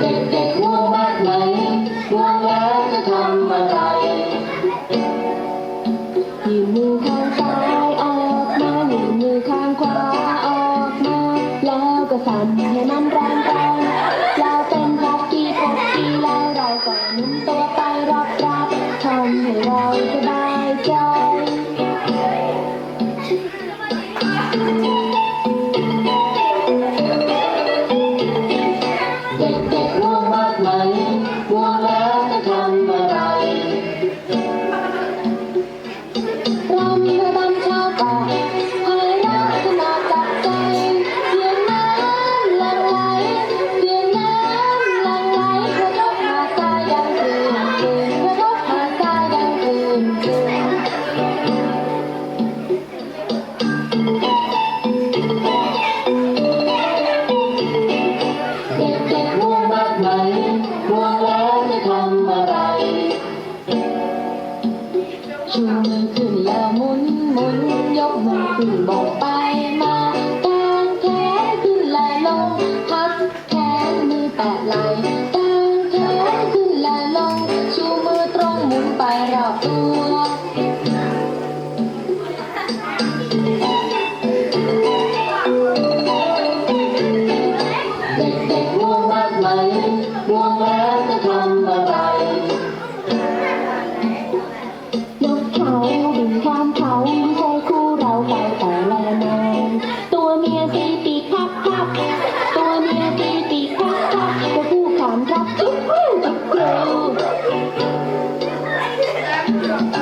เด็กๆง่วงมากไหมง่วงแล้วจะทำอะไรยื่นมือข้างซ้ายออกมายื่นมือข้างขวาออกมา แล้วก็สั่นให้มันแรงแรงแล้วเป็นพักกี้พักกี้แล้วเราก็หมุนตัวไปรับรับทำให้เราสบายใจ เด็กๆง่วงมากไหมง่วงแล้ว มุนยกมือขึ้นบอกไปมากางแขนขึ้นและลงพับแขนมือแตะไหล่กางแขนขึ้นและลง ชูมือตรงหมุนไปรอบตัวเด็กๆง่วงมากไหมง่วงแล้ว Gracias.